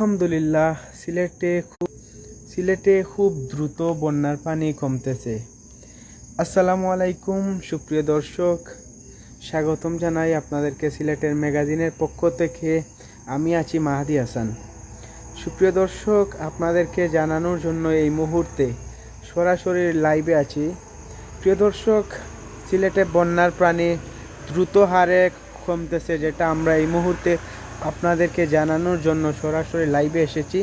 আলহামদুলিল্লাহ, সিলেটে খুব সিলেটে খুব দ্রুত বন্যার পানি কমতেছে। আসসালামু আলাইকুম, সুপ্রিয় দর্শক, স্বাগতম জানাই আপনাদেরকে সিলেটের ম্যাগাজিনের পক্ষ থেকে। আমি আছি মাহাদি হাসান। সুপ্রিয় দর্শক, আপনাদেরকে জানানোর জন্য এই মুহূর্তে সরাসরি লাইভে আছি। প্রিয় দর্শক, সিলেটে বন্যার প্রাণী দ্রুত হারে কমতেছে, যেটা আমরা এই মুহূর্তে আপনাদেরকে জানানোর জন্য সরাসরি লাইভে এসেছি।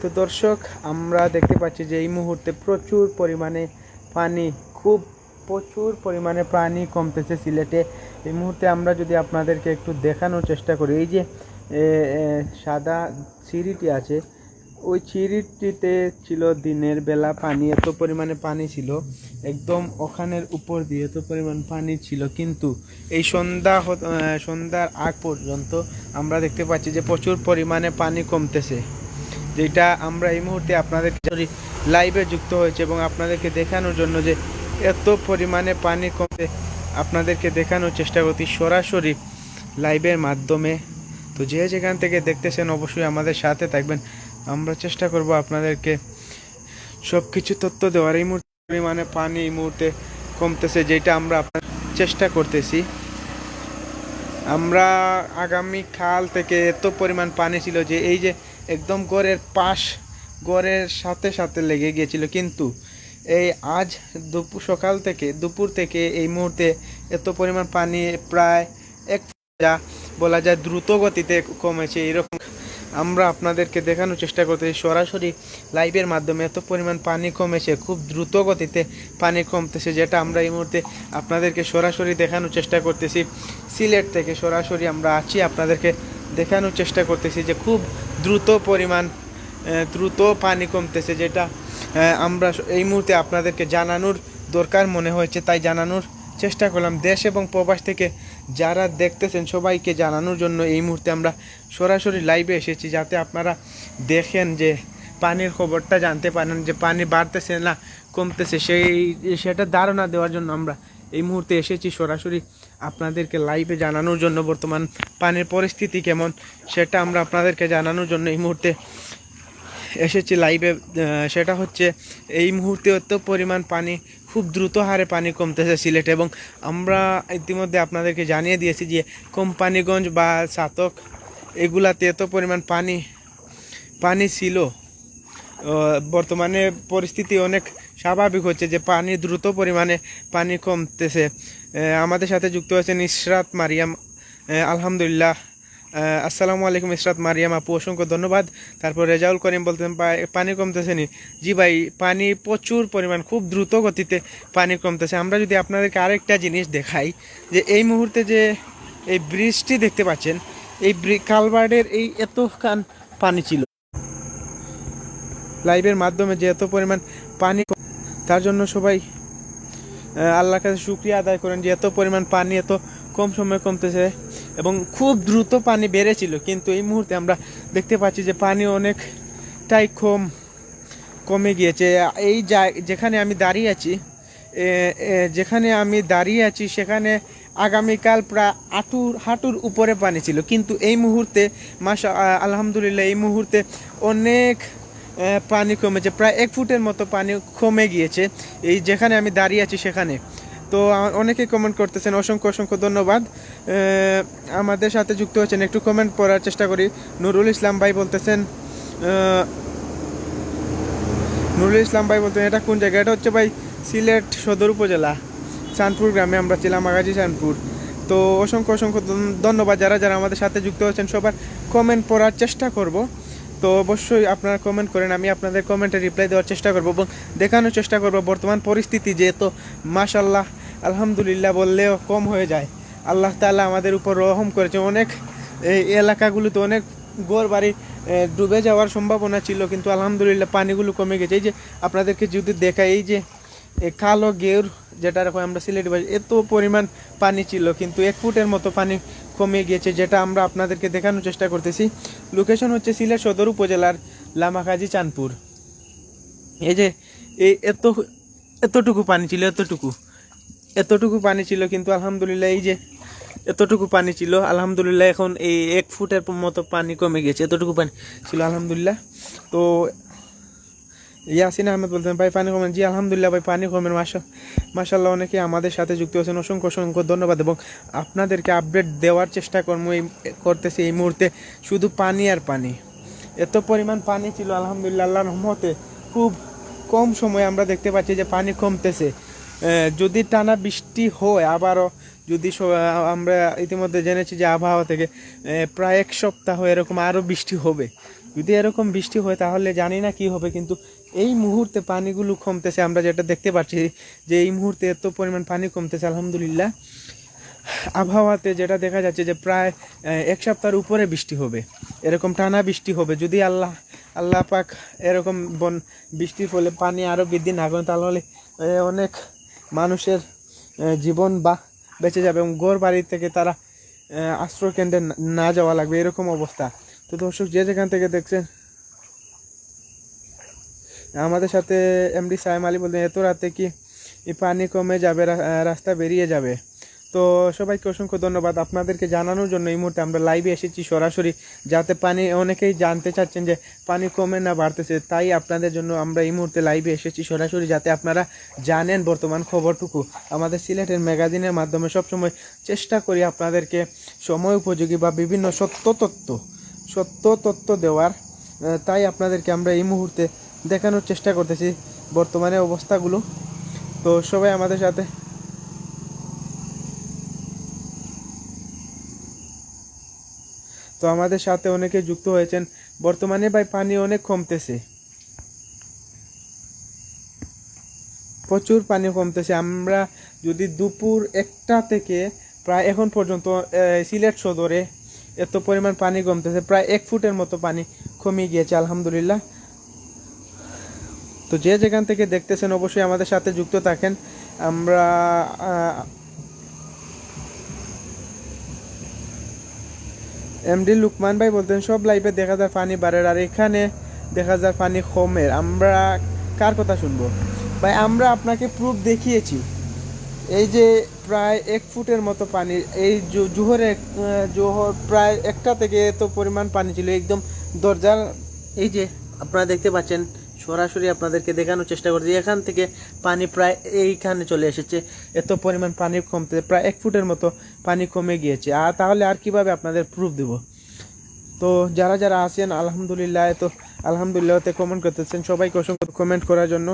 তো দর্শক, আমরা দেখতে পাচ্ছি যে এই মুহূর্তে প্রচুর পরিমাণে পানি, খুব প্রচুর পরিমাণে পানি কমতেছে সিলেটে। এই মুহূর্তে আমরা যদি আপনাদেরকে একটু দেখানোর চেষ্টা করি, এই যে সাদা সিঁড়িটি আছে ওই চিরিটিতে ছিল দিনের বেলা, পানি, এত পরিমাণে পানি ছিল। একদম ওখানের উপর দিয়ে এত পরিমাণ পানি ছিল। কিন্তু এই সন্ধ্যা সন্ধ্যার আগ পর্যন্ত আমরা দেখতে পাচ্ছি যে প্রচুর পরিমাণে পানি কমতেছে। যেটা আমরা এই মুহূর্তে আপনাদের লাইভে যুক্ত হয়েছে এবং আপনাদেরকে দেখানোর জন্য যে এত পরিমাণে পানি কমতে, আপনাদেরকে দেখানোর চেষ্টা করছি সরাসরি লাইভের মাধ্যমে। তো যে যেখান থেকে দেখতেছেন অবশ্যই আমাদের সাথে থাকবেন। আমরা চেষ্টা করব আপনাদেরকে সব কিছু তথ্য দেওয়ার। এই মুহূর্তে পরিমাণে পানি এই মুহূর্তে কমতেছে, যেটা আমরা আপনার চেষ্টা করতেছি। আমরা আগামী খাল থেকে এত পরিমাণ পানি ছিল যে এই যে একদম গড়ের পাশ, গড়ের সাথে সাথে লেগে গিয়েছিল। কিন্তু এই আজ দুপুর সকাল থেকে, দুপুর থেকে এই মুহূর্তে এত পরিমাণ পানি প্রায় এক বলা যায় দ্রুত গতিতে কমেছে। এরকম আমরা আপনাদেরকে দেখানোর চেষ্টা করতেছি সরাসরি লাইভের মাধ্যমে এত পরিমাণ পানি কমেছে, খুব দ্রুত গতিতে পানি কমতেছে, যেটা আমরা এই মুহূর্তে আপনাদেরকে সরাসরি দেখানোর চেষ্টা করতেছি। সিলেট থেকে সরাসরি আমরা আছি, আপনাদেরকে দেখানোর চেষ্টা করতেছি যে খুব দ্রুত পরিমাণ দ্রুত পানি কমতেছে, যেটা আমরা এই মুহূর্তে আপনাদেরকে জানানোর দরকার মনে হয়েছে। তাই জানানোর চেষ্টা করলাম। দেশ এবং প্রবাস থেকে যারা দেখতেছেন সবাইকে জানানোর জন্য এই মুহূর্তে আমরা সরাসরি লাইভে এসেছি যাতে আপনারা দেখেন যে পানির খবরটা জানতে পারেন যে পানি বাড়তেছে না কমতেছে। সেই, সেটা ধারণা দেওয়ার জন্য আমরা এই মুহূর্তে এসেছি সরাসরি আপনাদেরকে লাইভে জানানোর জন্য বর্তমান পানির পরিস্থিতি কেমন সেটা আমরা আপনাদেরকে জানানোর জন্য এই মুহূর্তে এসেছি লাইভে সেটা হচ্ছে এই মুহূর্তে এত পরিমাণ পানি খুব দ্রুত হারে পানি কমতেছে সিলেটে এবং আমরা ইতিমধ্যে আপনাদেরকে জানিয়ে দিয়েছি যে কোম্পানিগঞ্জ বা সাতক এগুলাতে এত পরিমাণ পানি পানি ছিল। বর্তমানে পরিস্থিতি অনেক স্বাভাবিক হচ্ছে যে পানি দ্রুত পরিমাণে পানি কমতেছে। আমাদের সাথে যুক্ত হয়েছেন ইশরাত মারিয়াম। আলহামদুলিল্লাহ আসসালামু আলাইকুম ইসরাত মারিয়াম, আপু, অসংখ্য ধন্যবাদ। তারপর রেজাউল করিম বলতেন পানি কমতেছে নি। জি ভাই, পানি প্রচুর পরিমাণ, খুব দ্রুত গতিতে পানি কমতেছে। আমরা যদি আপনাদেরকে আরেকটা জিনিস দেখাই, যে এই মুহূর্তে যে এই ব্রিজটি দেখতে পাচ্ছেন, এই কালভার্টের এই এতখান পানি ছিল। লাইভের মাধ্যমে যে এত পরিমাণ পানি তার জন্য সবাই আল্লাহর কাছে শুক্রিয়া আদায় করেন যে এত পরিমাণ পানি এত কম সময়ে কমতেছে। এবং খুব দ্রুত পানি বেড়েছিল। কিন্তু এই মুহূর্তে আমরা দেখতে পাচ্ছি যে পানি অনেকটাই কম, কমে গিয়েছে। এই যেখানে আমি দাঁড়িয়ে আছি যেখানে আমি দাঁড়িয়ে আছি, সেখানে আগামীকাল প্রায় হাঁটুর হাঁটুর উপরে পানি ছিল। কিন্তু এই মুহূর্তে মাসা আলহামদুলিল্লাহ, এই মুহূর্তে অনেক পানি কমেছে। প্রায় এক ফুটের মতো পানি কমে গিয়েছে এই যেখানে আমি দাঁড়িয়ে আছি সেখানে। তো অনেকেই কমেন্ট করতেছেন, অসংখ্য অসংখ্য ধন্যবাদ। আমাদের সাথে যুক্ত হচ্ছেন একটু কমেন্ট পড়ার চেষ্টা করি। নুরুল ইসলাম ভাই বলতেছেন নুরুল ইসলাম ভাই বলতেন এটা কোন জায়গা? এটা হচ্ছে ভাই সিলেট সদর উপজেলা, চাঁদপুর গ্রামে। আমরা ছিলাম আগাজি চাঁদপুর। তো অসংখ্য অসংখ্য ধন্যবাদ যারা যারা আমাদের সাথে যুক্ত হচ্ছেন সবার কমেন্ট পড়ার চেষ্টা করব। তো অবশ্যই আপনারা কমেন্ট করেন, আমি আপনাদের কমেন্টে রিপ্লাই দেওয়ার চেষ্টা করব এবং দেখানোর চেষ্টা করব। বর্তমান পরিস্থিতি যে তো মাশাল্লাহ আলহামদুলিল্লাহ বললেও কম হয়ে যায়। আল্লাহ তাআলা আমাদের উপর রহম করেছে। অনেক, এই এলাকাগুলোতে অনেক গোর বাড়ি ডুবে যাওয়ার সম্ভাবনা ছিল, কিন্তু আলহামদুলিল্লাহ পানিগুলো কমে গেছে। এই যে আপনাদেরকে যদি দেখাই, এই যে কালো গেউর যেটা আমরা সিলেট ভাষা এত পরিমাণ পানি ছিল, কিন্তু এক ফুটের মতো পানি কমে গিয়েছে, যেটা আমরা আপনাদেরকে দেখানোর চেষ্টা করতেছি। লোকেশন হচ্ছে সিলেট সদর উপজেলার লামাকাজি চাঁদপুর। এই যে এই এত, এতটুকু পানি ছিল, এতটুকু এতটুকু পানি ছিল, কিন্তু আলহামদুলিল্লাহ এই যে এতটুকু পানি ছিল। আলহামদুলিল্লাহ এখন এই এক ফুটের মতো পানি কমে গেছে, এতটুকু পানি ছিল আলহামদুলিল্লাহ। তো ইয়াসিন আহমেদ বলতেন ভাই, পানি কমেন। জি, আলহামদুলিল্লাহ ভাই, পানি কমেন। মাসা মাসাল্লাহ অনেকে আমাদের সাথে যুক্ত হয়েছেন অসংখ্য অসংখ্য ধন্যবাদ এবং আপনাদেরকে আপডেট দেওয়ার চেষ্টা করব এই করতেছি এই মুহূর্তে। শুধু পানি আর পানি। এত পরিমাণ পানি ছিল, আলহামদুলিল্লাহ আল্লাহ রহমতে খুব কম সময়ে আমরা দেখতে পাচ্ছি যে পানি কমতেছে। যদি টানা বৃষ্টি হয়, আবারও যদি আমরা ইতিমধ্যে জেনেছি যে আবহাওয়া থেকে প্রায় এক সপ্তাহ এরকম আরও বৃষ্টি হবে। যদি এরকম বৃষ্টি হয়, তাহলে জানি না কি হবে, কিন্তু এই মুহূর্তে পানিগুলো কমতেছে, আমরা যেটা দেখতে পাচ্ছি যে এই মুহূর্তে এত পরিমাণ পানি কমতেছে, আলহামদুলিল্লাহ। আবহাওয়াতে যেটা দেখা যাচ্ছে যে প্রায় এক সপ্তাহের উপরে বৃষ্টি হবে। এরকম টানা বৃষ্টি হবে। যদি আল্লাহ আল্লাহ পাক এরকম বন, বৃষ্টির ফলে পানি আরও বৃদ্ধি না করেন তাহলে অনেক মানুষের জীবন বা বেঁচে যাবে এবং গোর বাড়ি থেকে তারা আশ্রয়কেন্দ্রে আশ্রয় কেন্দ্রে না- যাওয়া লাগবে, এরকম অবস্থা। তো দর্শক যে যেখান থেকে দেখছেন, আমাদের সাথে এমডি সাইম আলী বলতেন এত রাতে কি পানি কমে যাবে? রাস্তা বেরিয়ে যাবে? তো সবাইকে অসংখ্য ধন্যবাদ আপনাদেরকে জানানোর জন্য এই মুহূর্তে আমরা লাইভে এসেছি সরাসরি, যাতে পানি অনেকেই জানতে চাচ্ছেন যে পানি কমে না বাড়তেছে, তাই আপনাদের জন্য আমরা এই মুহূর্তে লাইভে এসেছি সরাসরি, যাতে আপনারা জানেন বর্তমান খবরটুকু। আমাদের সিলেটের ম্যাগাজিনের মাধ্যমে সবসময় চেষ্টা করি আপনাদেরকে সময় উপযোগী বা বিভিন্ন সত্য তত্ত্ব সত্য তত্ত্ব দেওয়ার। তাই আপনাদেরকে আমরা এই মুহূর্তে দেখানোর চেষ্টা করতেছি বর্তমানে অবস্থাগুলো। তো সবাই আমাদের সাথে তো আমাদের সাথে অনেকে যুক্ত হয়েছেন। বর্তমানে ভাই পানি অনেক কমতেছে। প্রচুর পানি কমতেছে। আমরা যদি দুপুর একটা থেকে প্রায় এখন পর্যন্ত সিলেট সদরে এত পরিমাণ পানি কমতেছে। প্রায় এক ফুটের মতো পানি কমে গিয়েছে, আলহামদুলিল্লাহ। তো যে যেখান থেকে দেখতেছেন, অবশ্যই আমাদের সাথে যুক্ত থাকেন। আমরা এমডি লুকমান ভাই বলতেন, সব লাইফে দেখা যায় পানি বাড়ের আর এখানে দেখা যায় পানি কমের আমরা কার কথা শুনব? ভাই, আমরা আপনাকে প্রুফ দেখিয়েছি। এই যে প্রায় এক ফুটের মতো পানি এই জোহরে জোহর প্রায় একটা থেকে এত পরিমাণ পানি ছিল, একদম দরজার, এই যে আপনারা দেখতে পাচ্ছেন সরাসরি আপনাদেরকে দেখানোর চেষ্টা করছি। এখান থেকে পানি প্রায় এইখানে চলে এসেছে। এত পরিমাণ পানি কমতে প্রায় এক ফুটের মতো পানি কমে গিয়েছে। আর তাহলে আর কীভাবে আপনাদের প্রুফ দেব? তো যারা যারা আছেন, আলহামদুলিল্লাহ তো আলহামদুলিল্লাহতে কমেন্ট করতেছেন, সবাইকে অসংখ্য কমেন্ট করার জন্য।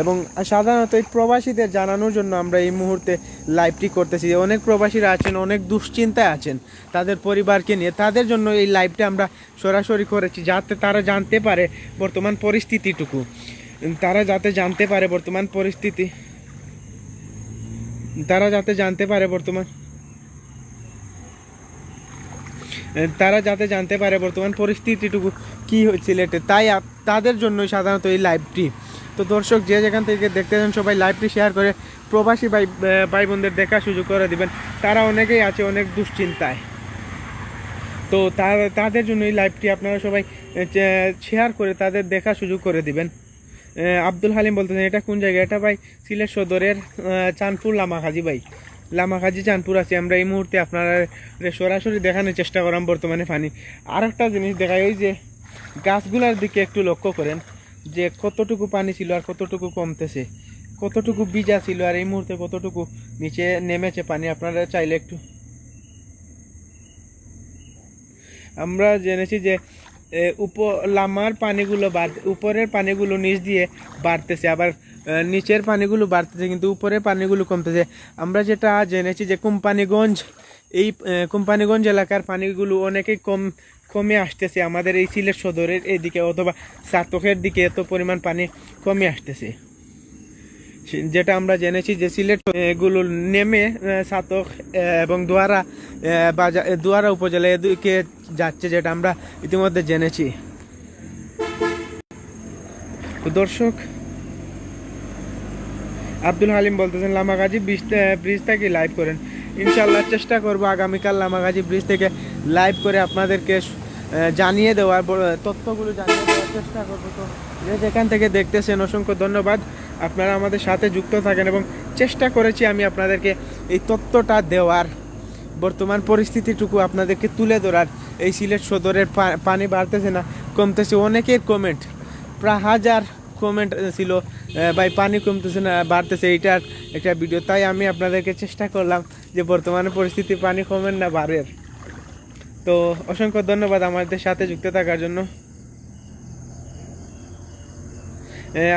এবং সাধারণত এই প্রবাসীদের জানানোর জন্য আমরা এই মুহূর্তে লাইভটি করতেছি। অনেক প্রবাসীরা আছেন, অনেক দুশ্চিন্তায় আছেন তাদের পরিবারকে নিয়ে। তাদের জন্য এই লাইভটা আমরা সরাসরি করেছি যাতে তারা জানতে পারে বর্তমান পরিস্থিতিটুকু। তারা যাতে জানতে পারে বর্তমান পরিস্থিতি। তারা যাতে জানতে পারে বর্তমান তারা যাতে জানতে পারে বর্তমান পরিস্থিতিটুকু কি হয়েছিল এটা তাই তাদের জন্যই সাধারণত এই লাইভটি তো দর্শক যে যেখান থেকে দেখতেছেন সবাই লাইভটি শেয়ার করে প্রবাসী ভাই ভাই বোনদের দেখার সুযোগ করে দিবেন। তারা অনেকেই আছে অনেক দুশ্চিন্তায়। তো তাদের জন্য এই লাইভটি আপনারা সবাই শেয়ার করে তাদের দেখার সুযোগ করে দিবেন। আব্দুল হালিম বলতেছেন, এটা কোন জায়গা? এটা ভাই সিলেট সদরের চাঁদপুর লামাখাজি ভাই। লামা লামাখাজি চাঁদপুর আছি। আমরা এই মুহূর্তে আপনারা সরাসরি দেখানোর চেষ্টা করাম বর্তমানে পানি আর একটা জিনিস দেখায় ওই যে গাছগুলার দিকে একটু লক্ষ্য করেন। যে কতটুকু পানি ছিল আর কতটুকু কমতেছে, কতটুকু বীজা ছিল আর এই মুহূর্তে কতটুকু নিচে নেমেছে পানি, আপনারা চাইলে একটু আমরা জেনেছি যে উপ, লামার পানিগুলো বাড় উপরের পানিগুলো নিচ দিয়ে বাড়তেছে, আবার নিচের পানিগুলো বাড়তেছে, কিন্তু উপরের পানিগুলো কমতেছে। আমরা যেটা জেনেছি যে কোম্পানিগঞ্জ, এই কোম্পানিগঞ্জ এলাকার পানিগুলো অনেকেই কম, কমে আসতেছে। আমাদের এই সিলেট সদরের এদিকে অথবা সাতকের দিকে এত পরিমাণ পানি কমে আসতেছে। যেটা আমরা জেনেছি যে সিলেট এগুলো নেমে সাতক এবং দোয়ারা বাজার দোয়ারা উপজেলা এদিকে যাচ্ছে যেটা আমরা ইতিমধ্যে জেনেছি। দর্শক আব্দুল হালিম বলতেছেন লামাগাজি ব্রিজ ব্রিজ থেকে লাইভ করেন? ইনশাল্লাহ চেষ্টা করব আগামীকাল লামাগাজি ব্রিজ থেকে লাইভ করে আপনাদেরকে জানিয়ে দেওয়ার তথ্যগুলো জানিয়ে দেওয়ার চেষ্টা করব। তো যে যেখান থেকে দেখতেছেন, অসংখ্য ধন্যবাদ। আপনারা আমাদের সাথে যুক্ত থাকেন এবং চেষ্টা করেছি আমি আপনাদেরকে এই তথ্যটা দেওয়ার। বর্তমান পরিস্থিতিটুকু আপনাদেরকে তুলে ধরার। এই সিলেট সদরের পানি বাড়তেছে না, কমতেছে অনেকের কমেন্ট প্রায় হাজার কমেন্ট ছিল ভাই পানি কমতেছে না, বাড়তেছে এইটার একটা ভিডিও তাই আমি আপনাদেরকে চেষ্টা করলাম যে বর্তমানে পরিস্থিতি পানি কমেন না বাড়ের তো অসংখ্য ধন্যবাদ আমাদের সাথে যুক্ত থাকার জন্য।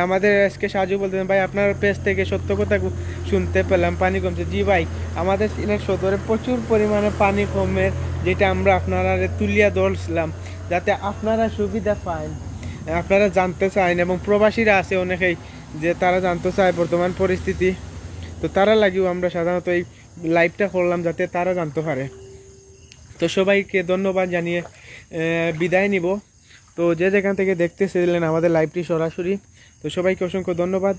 আমাদের আজকে সাজু বলতেন ভাই, আপনার পেজ থেকে সত্য কথা শুনতে পেলাম, পানি কমছে। জি, ভাই, আমাদের সিলেট সদরে প্রচুর পরিমাণে পানি কমে, যেটা আমরা আপনারা তুলিয়া ধরছিলাম, যাতে আপনারা সুবিধা পান। আপনারা জানতে চান এবং প্রবাসীরা আছে অনেকেই যে তারা জানতে চায় বর্তমান পরিস্থিতি। তো তারা লাগিও আমরা সাধারণত এই লাইভটা করলাম যাতে তারা জানতে পারে। তো সবাইকে ধন্যবাদ জানিয়ে বিদায় নিব। তো যে যেখান থেকে দেখতে দেখতেছিলেন আমাদের লাইভটি সরাসরি। তো সবাইকে অসংখ্য ধন্যবাদ।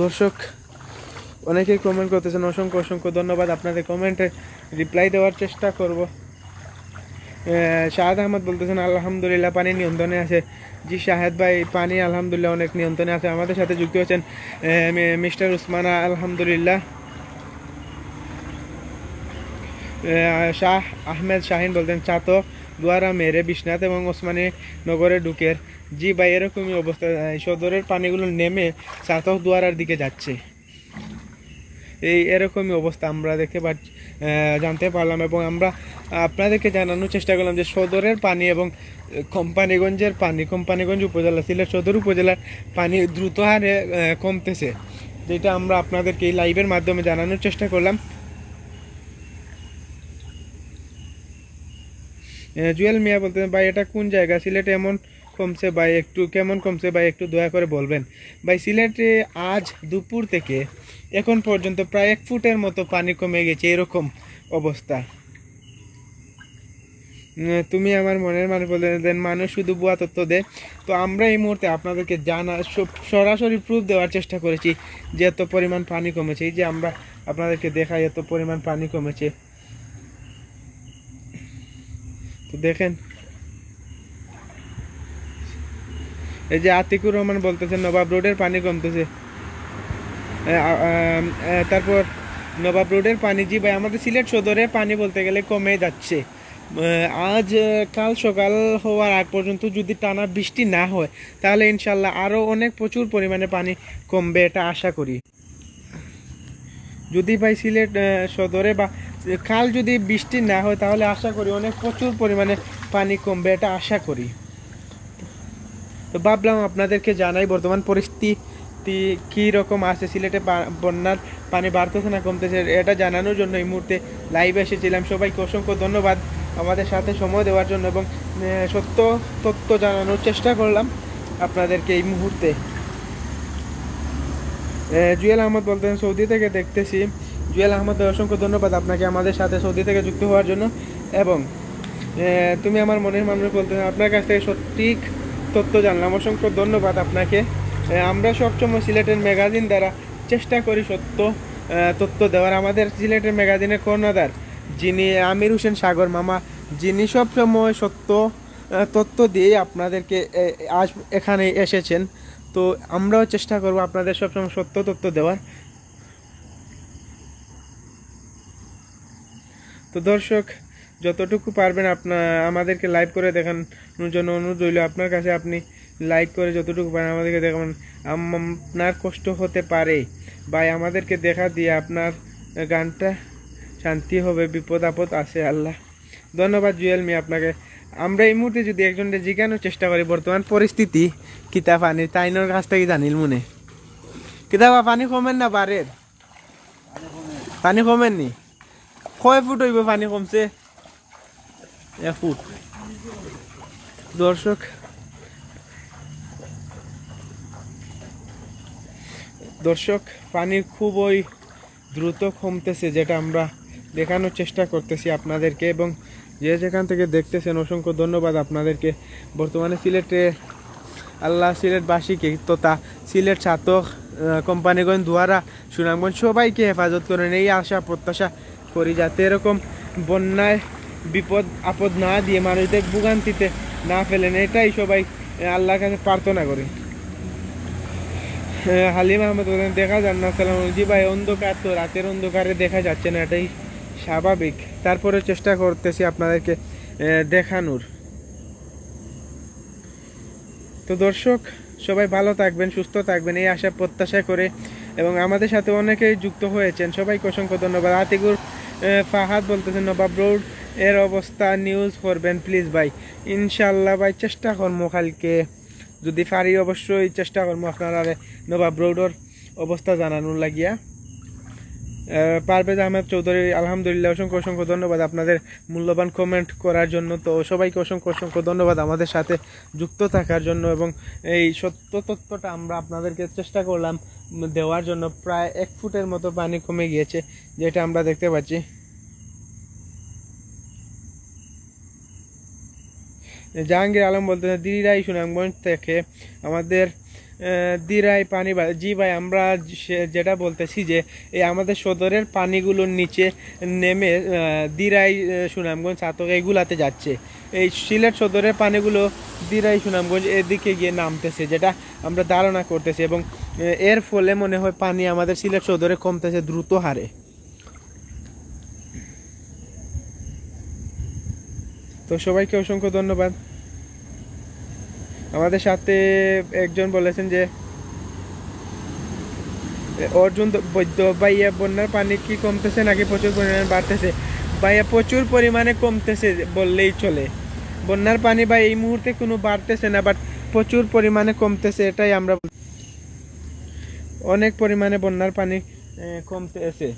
দর্শক, অনেকেই কমেন্ট করতেছেন, অসংখ্য অসংখ্য ধন্যবাদ। আপনাদের কমেন্টে রিপ্লাই দেওয়ার চেষ্টা করব। শাহাদ আহমদ বলতেছেন, আলহামদুলিল্লাহ পানি নিয়ন্ত্রণে আছে। জি, শাহেদ ভাই, পানি আলহামদুলিল্লাহ অনেক নিয়ন্ত্রণে আছে। আমাদের সাথে যুক্ত হচ্ছেন মিস্টার উসমানা, আলহামদুলিল্লাহ। শাহ আহমেদ শাহিন বলতেন চাতক দুয়ারা মেরে বিশ্বনাথ এবং ওসমানী নগরে ঢুকের। জি ভাই, এরকমই অবস্থা। সদরের পানিগুলো নেমে চাতক দুয়ারার দিকে যাচ্ছে। এই এরকমই অবস্থা আমরা দেখতে পাচ্ছি। জানতে পারলাম এবং আমরা আপনাদেরকে জানানোর চেষ্টা করলাম যে সদরের পানি এবং কোম্পানিগঞ্জের পানি, কোম্পানিগঞ্জ উপজেলা, সিলেট সদর উপজেলার পানি দ্রুত হারে কমতেছে। যেটা আমরা আপনাদেরকে এই লাইভের মাধ্যমে জানানোর চেষ্টা করলাম। জুয়েল মিয়া বলতে ভাই, এটা কোন জায়গা? সিলেটে এমন কমছে ভাই একটু, কেমন কমছে ভাই একটু দয়া করে বলবেন। ভাই, সিলেটে আজ দুপুর থেকে এখন পর্যন্ত প্রায় এক ফুটের মতো পানি কমে গেছে, এরকম অবস্থা। তুমি আমার মনের মানুষ বলে দেন, মানুষ শুধু বুয়া তথ্য দেয় তো আমরা এই মুহূর্তে আপনাদেরকে জানা সরাসরি প্রুফ দেওয়ার চেষ্টা করেছি যে এত পরিমাণ পানি কমেছে। এই যে আমরা আপনাদেরকে দেখাই এত পরিমাণ পানি কমেছে। তো দেখেন এই যে আতিকুর রহমান বলতেছেন নবাব রোডের পানি কমতেছে। তারপর নবাব রোডের পানি, জি ভাই, আমাদের সিলেট সদরে পানি বলতে গেলে কমে যাচ্ছে। আজ কাল সকাল হওয়ার আগ পর্যন্ত যদি টানা বৃষ্টি না হয়, তাহলে ইনশাল্লাহ আরও অনেক প্রচুর পরিমাণে পানি কমবে এটা আশা করি। যদি ভাই সিলেট সদরে বা কাল যদি বৃষ্টি না হয়, তাহলে আশা করি অনেক প্রচুর পরিমাণে পানি কমবে এটা আশা করি। তো ভাবলাম আপনাদেরকে জানাই, বর্তমান পরিস্থিতি কী রকম আছে? সিলেটে বন্যার পানি বাড়তেছে না, কমতেছে, এটা জানানোর জন্য এই মুহূর্তে লাইভ এসেছিলাম। সবাইকে অসংখ্য ধন্যবাদ আমাদের সাথে সময় দেওয়ার জন্য এবং সত্য তথ্য জানানোর চেষ্টা করলাম আপনাদেরকে এই মুহূর্তে। জুয়েল আহমদ বলতেন সৌদি থেকে দেখতেছি। জুয়েল আহমদ অসংখ্য ধন্যবাদ আপনাকে আমাদের সাথে সৌদি থেকে যুক্ত হওয়ার জন্য এবং তুমি আমার মনের মানুষ বলতে আপনার কাছ থেকে সঠিক তথ্য জানলাম। অসংখ্য ধন্যবাদ আপনাকে। আমরা সবসময় সিলেটের ম্যাগাজিন দ্বারা চেষ্টা করি সত্য তথ্য দেওয়ার। আমাদের সিলেটের ম্যাগাজিনের কর্ণধার যিনি আমির হোসেন সাগর মামা, যিনি সবসময় সত্য তথ্য দিয়ে আপনাদেরকে আজ এখানে এসেছেন। তো আমরাও চেষ্টা করব আপনাদের সবসময় সত্য, তথ্য দেওয়ার। তো দর্শক যতটুকু পারবেন আপনার আমাদেরকে লাইভ করে দেখানোর জন্য অনুরোধ রইল, আপনার কাছে আপনি লাইক করে যতটুকু পারেন আমাদেরকে দেখাবেন। আপনার কষ্ট হতে পারে। বা আমাদেরকে দেখা দিয়ে আপনার গানটা শান্তি হবে, বিপদ আপদ আছে, আল্লাহ। ধন্যবাদ জুয়েল মি আপনাকে। আমরা এই মুহূর্তে যদি একজনকে জিজ্ঞানোর চেষ্টা করি, বর্তমান পরিস্থিতি কিতা পানি তাইনোর কাছ থেকে জানিল মনে? কিতাবা পানি কমেন না বারের? পানি কমেন নি কয় ফুট হইব পানি কমছে? এক ফুট। দর্শক দর্শক, পানি খুবই দ্রুত কমতেছে, যেটা আমরা দেখানোর চেষ্টা করতেছি আপনাদেরকে এবং যে যেখান থেকে দেখতেছেন, অসংখ্য ধন্যবাদ আপনাদেরকে। বর্তমানে সিলেটে আল্লাহ সিলেটবাসীকে তথা সিলেট ছাতক কোম্পানিগঞ্জ, দুয়ারা, সুনামগঞ্জ সবাইকে হেফাজত করেন। এই আশা, প্রত্যাশা করি যাতে এরকম বন্যায় বিপদ, আপদ না দিয়ে মানুষদের ভোগান্তিতে না ফেলেন, এটাই সবাই আল্লাহর কাছে প্রার্থনা করে। হালিম আহমেদ বলেন, দেখা যান না সালাম জি ভাই, অন্ধকার তো, রাতের অন্ধকারে দেখা যাচ্ছে না, এটাই স্বাভাবিক। তারপরে চেষ্টা করতেছি আপনাদেরকে দেখানোর। তো দর্শক, সবাই ভালো থাকবেন, সুস্থ থাকবেন, এই আশা, প্রত্যাশা করে, এবং আমাদের সাথে অনেকেই যুক্ত হয়েছেন। সবাইকে অসংখ্য ধন্যবাদ। আতিকুর ফাহাদ বলতেছেন, নবাব রোড এর অবস্থা নিউজ করবেন প্লিজ ভাই। ইনশাল্লাহ ভাই, চেষ্টা করব কালকে। যদি পারি অবশ্যই চেষ্টা করব আপনারা নবাব রোডের অবস্থা জানানোর লাগিয়া। পারভেজ আহমেদ চৌধুরী, আলহামদুলিল্লাহ, অসংখ্য অসংখ্য ধন্যবাদ আপনাদের মূল্যবান কমেন্ট করার জন্য। তো সবাইকে অসংখ্য অসংখ্য ধন্যবাদ আমাদের সাথে যুক্ত থাকার জন্য এবং এই সত্য তথ্যটা আমরা আপনাদেরকে চেষ্টা করলাম দেওয়ার জন্য। প্রায় এক ফুটের মতো পানি কমে গিয়েছে, যেটা আমরা দেখতে পাচ্ছি। জাহাঙ্গীর আলম বলতে দিরাই সুনামগঞ্জ থেকে আমাদের দিরাই পানি জি ভাই, আমরা যেটা বলতেছি যে এই আমাদের সদরের পানিগুলোর নিচে নেমে দিরাই সুনামগঞ্জ ছাতক এইগুলাতে যাচ্ছে। এই সিলেট সদরের পানিগুলো দিরাই, সুনামগঞ্জ এদিকে গিয়ে নামতেছে, যেটা আমরা ধারণা করতেছি এবং এর ফলে মনে হয় পানি আমাদের সিলেট সদরে কমতেছে, দ্রুত হারে। তো সবাইকে অসংখ্য ধন্যবাদ। আমাদের সাথে একজন বলেছেন যে, অর্জুন বৈদ্য ভাইয়া বন্যার পানি কি কমতেছে নাকি প্রচুর পরিমাণে বাড়তেছে? ভাইয়া, প্রচুর পরিমাণে কমতেছে বললেই চলে। বন্যার পানি বা এই মুহূর্তে কোনো বাড়তেছে না বাট প্রচুর পরিমাণে কমতেছে, এটাই আমরা অনেক পরিমাণে বন্যার পানি কমতেছে।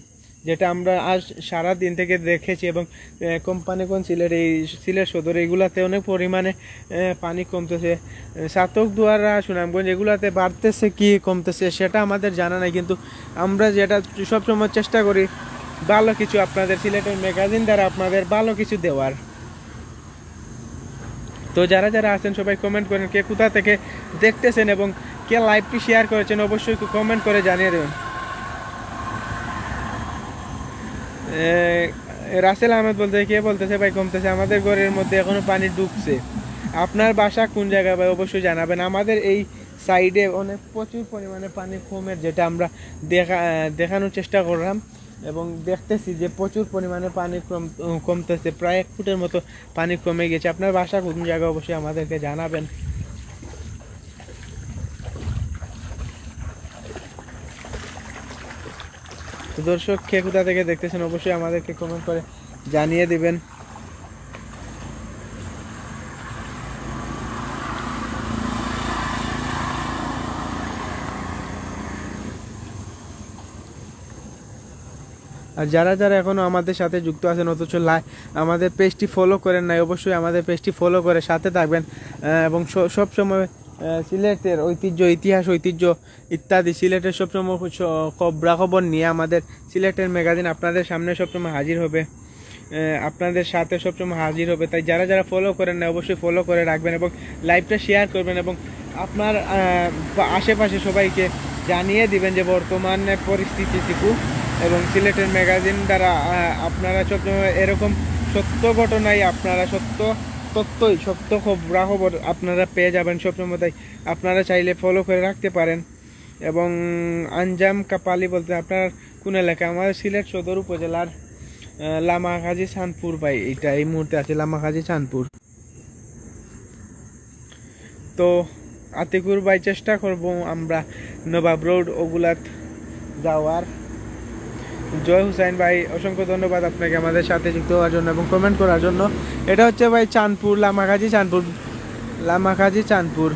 যেটা আমরা আজ সারা দিন থেকে দেখেছি এবং কোম্পানিগঞ্জ সিলেট এই সিলেট সদর এগুলাতে অনেক পরিমাণে পানি কমতেছে। সাতক দুয়ারা, সুনামগঞ্জ এগুলাতে বাড়তেছে কি কমতেছে সেটা আমাদের জানা নাই, কিন্তু আমরা যেটা সবসময় চেষ্টা করি, ভালো কিছু আপনাদের সিলেটের ম্যাগাজিন দ্বারা আপনাদের ভালো কিছু দেওয়ার। তো যারা যারা আছেন, সবাই কমেন্ট করেন কে কোথা থেকে দেখতেছেন এবং কে লাইভটি শেয়ার করেছেন, অবশ্যই কমেন্ট করে জানিয়ে দেবেন। রাসেল আহমেদ বলতে, কে বলতেছে ভাই, কমতেছে, আমাদের ঘরের মধ্যে এখনও পানি ঢুকছে আপনার বাসা কোন জায়গায় ভাই, অবশ্যই জানাবেন। আমাদের এই সাইডে অনেক প্রচুর পরিমাণে পানি কমের, যেটা আমরা দেখা দেখানোর চেষ্টা করলাম। এবং দেখতেছি যে প্রচুর পরিমাণে পানি কম, কমতেছে, প্রায় এক ফুটের মতো পানি কমে গেছে। আপনার বাসা কোন জায়গায়, অবশ্যই আমাদেরকে জানাবেন। দর্শক, কে কোথা থেকে দেখতেছেন অবশ্যই আমাদেরকে কমেন্ট করে জানিয়ে দিবেন। আর যারা যারা এখনও আমাদের সাথে যুক্ত আছেন, অথচ লাই আমাদের পেজটি ফলো করেন নাই, অবশ্যই আমাদের পেজটি ফলো করে সাথে থাকবেন এবং সব সময় সিলেটের ঐতিহ্য, ইতিহাস, ঐতিহ্য ইত্যাদি। সিলেটের সবসময় খবরাখবর নিয়ে আমাদের সিলেটের ম্যাগাজিন আপনাদের সামনে সবসময় হাজির হবে। আপনাদের সাথে সবসময় হাজির হবে। তাই যারা যারা ফলো করেন না, অবশ্যই ফলো করে রাখবেন এবং লাইভটা শেয়ার করবেন এবং আপনার আশেপাশে সবাইকে জানিয়ে দিবেন যে বর্তমানে পরিস্থিতিটুকু এবং সিলেটের ম্যাগাজিন দ্বারা আপনারা সবসময় এরকম সত্য ঘটনাই, আপনারা সত্য তথ্যই সত্য খবর খবর আপনারা পেয়ে যাবেন সবসময় তাই আপনারা চাইলে ফলো করে রাখতে পারেন। এবং আঞ্জাম কাপালি বলতে আপনার কোন এলাকা আমাদের সিলেট সদর উপজেলার লামাখাজি চাঁদপুর ভাই। এটা এই মুহূর্তে আছে লামাখাজি চাঁদপুর তো আতিকুর ভাই চেষ্টা করব আমরা নবাব রোড ওগুলাত যাওয়ার। জয় হুসাইন ভাই, অসংখ্য ধন্যবাদ আপনাকে আমাদের সাথে যুক্ত হওয়ার জন্য এবং কমেন্ট করার জন্য। এটা হচ্ছে ভাই চাঁদপুর, লামাখাজি চাঁদপুর লামাখাজি চাঁদপুর।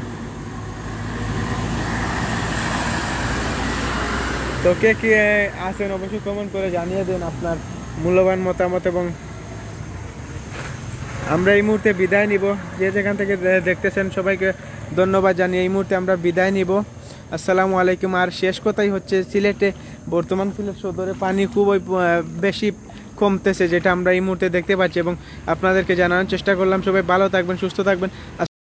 তো কে কে আছেন অবশ্যই কমেন্ট করে জানিয়ে দিন আপনার মূল্যবান মতামত এবং আমরা এই মুহূর্তে বিদায় নিব। যে যেখান থেকে দেখতেছেন সবাইকে ধন্যবাদ জানিয়ে এই মুহূর্তে আমরা বিদায় নিব। আসসালামু আলাইকুম। আর শেষ কথাই হচ্ছে সিলেটে বর্তমান ফিলের সদরে পানি খুবই বেশি কমতেছে, যেটা আমরা এই মুহূর্তে দেখতে পাচ্ছি এবং আপনাদেরকে জানানোর চেষ্টা করলাম। সবাই ভালো থাকবেন, সুস্থ থাকবেন।